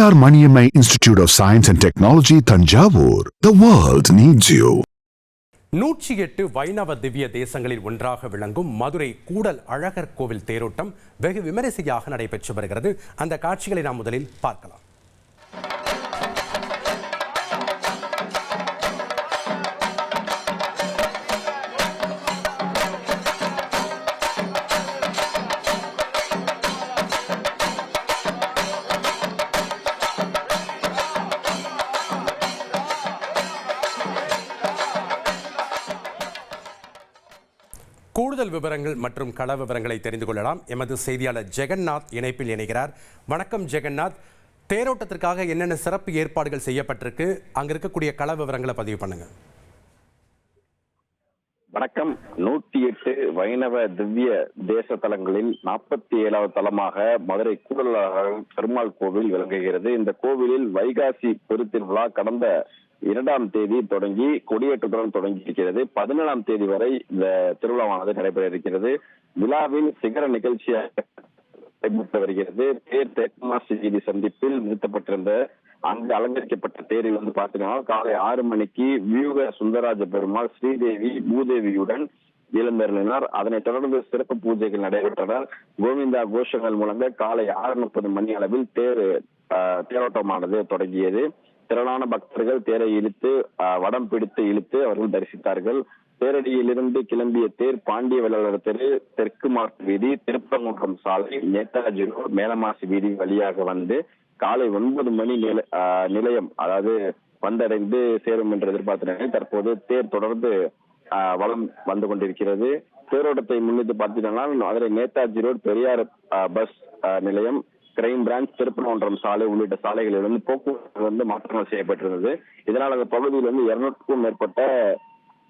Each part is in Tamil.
Periyar Maniammai institute of science and technology Thanjavur the world needs you நூற்றி எட்டு வைணவ திவ்ய தேசங்களில் ஒன்றாக விளங்கும் மதுரை கூடல் அழகர் கோவில் தேரோட்டம் வெகு விமரிசையாக நடைபெற்று வருகிறது. அந்த காட்சிகளை நாம் முதலில் பார்க்கலாம். கூடுதல் விவரங்கள் மற்றும் கள விவரங்களை தெரிந்து கொள்ளலாம். எமது செய்தியாளர் ஜெகநாத் இணைப்பில் இணைகிறார். வணக்கம் ஜெகநாத் தேரோட்டத்திற்காக என்னென்ன சிறப்பு ஏற்பாடுகள் செய்யப்பட்டிருக்கு? அங்க இருக்கக்கூடிய கள விவரங்களை பதிவு பண்ணுங்க. வணக்கம். நூத்தி எட்டு வைணவ திவ்ய தேச தலங்களில் நாற்பத்தி ஏழாவது தலமாக மதுரை கூடலழகர் பெருமாள் கோவில் விளங்குகிறது. இந்த கோவிலில் வைகாசி பெருத்திருவிழா கடந்த இரண்டாம் தேதி தொடங்கி கொடியேற்றத்துடன் தொடங்கி இருக்கிறது பதினேழாம் தேதி வரை இந்த திருவிழாவானது நடைபெற இருக்கிறது. விழாவின் சிகர நிகழ்ச்சியாக நடைபெற்று வருகிறது. தேர் தெற்குமாசி வீதி சந்திப்பில் நிறுத்தப்பட்டிருந்த அங்கு அலங்கரிக்கப்பட்ட தேரில் வந்து பாத்தீங்கன்னா காலை ஆறு மணிக்கு வியூக சுந்தரராஜ பெருமாள் ஸ்ரீதேவி பூதேவியுடன் எழுந்தருளினார். அதனைத் தொடர்ந்து சிறப்பு பூஜைகள் நடைபெற்றன. கோவிந்தா கோஷங்கள் முழங்க காலை ஆறு முப்பது மணி அளவில் தேர் தேரோட்டமானது தொடங்கியது. திரளான பக்தர்கள் தேரை இழுத்து ஆஹ், வடம் பிடித்து இழுத்து அவர்கள் தரிசித்தார்கள். தேரடியிலிருந்து கிளம்பிய தேர் பாண்டிய வேளாளர் தெரு தெற்கு மார்க் வீதி திருப்பங்குன்றம் சாலை நேதாஜி ரோடு மேலமாசி வீதி வழியாக வந்து காலை ஒன்பது மணி ஆஹ், நிலையம் அதாவது வந்தடைந்து சேரும் என்று எதிர்பார்த்த தற்போது தேர் தொடர்ந்து ஆஹ், வந்து கொண்டிருக்கிறது. தேரோட்டத்தை முன்னிட்டு பார்த்தீங்கன்னா மதுரை நேதாஜி ரோடு பெரியார் பஸ் ஆஹ், நிலையம் கிரைம் பிரான்ச் திருப்பரங்குன்றம் சாலை உள்ளிட்ட சாலைகளில் வந்து போக்குவரத்து வந்து மாற்றங்கள் செய்யப்பட்டிருந்தது. இதனால் அந்த பகுதியில் வந்து இருநூறுக்கும் மேற்பட்ட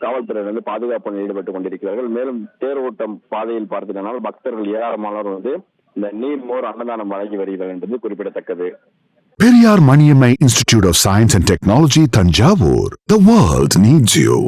காவல்துறையினர் வந்து பாதுகாப்பு ஈடுபட்டுக் கொண்டிருக்கிறார்கள். மேலும் தேர் ஓட்டம் பாதையில் பார்த்தீங்கன்னா பக்தர்கள் ஏராளமானோர் வந்து இந்த நீர் மோர் அன்னதானம் வழங்கி வருகிறார்கள் என்பது குறிப்பிடத்தக்கது. Periyar Maniammai institute of science and technology Thanjavur. The world needs you